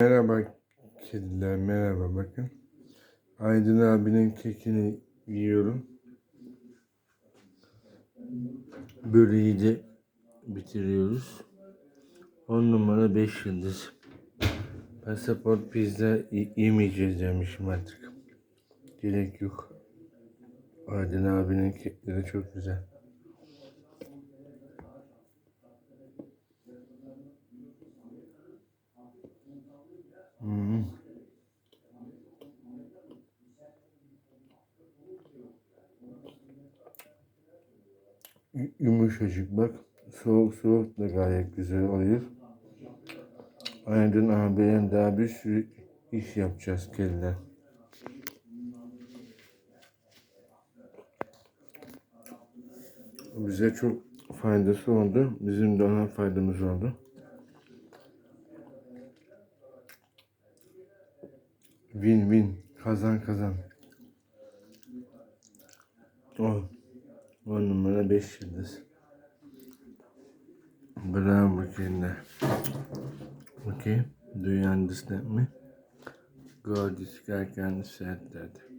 Merhaba kediler, merhaba bakın. Aydın abinin kekini yiyorum. Böreği de bitiriyoruz. 10 numara 5 yıldız. Pasaport pizza yemeyeceğiz demişim artık. Gerek yok. Aydın abinin kekleri çok güzel. yumuşacık bak. Soğuk soğuk da gayet güzel oluyor. Aydın abiyle daha bir sürü iş yapacağız kelle. Bize çok faydası oldu. Bizim de ona faydamız oldu. Win win. Kazan kazan. Oh. 10 numara 5 yıldız. Bravo makineler. Okay, do you understand me? God is God can said that.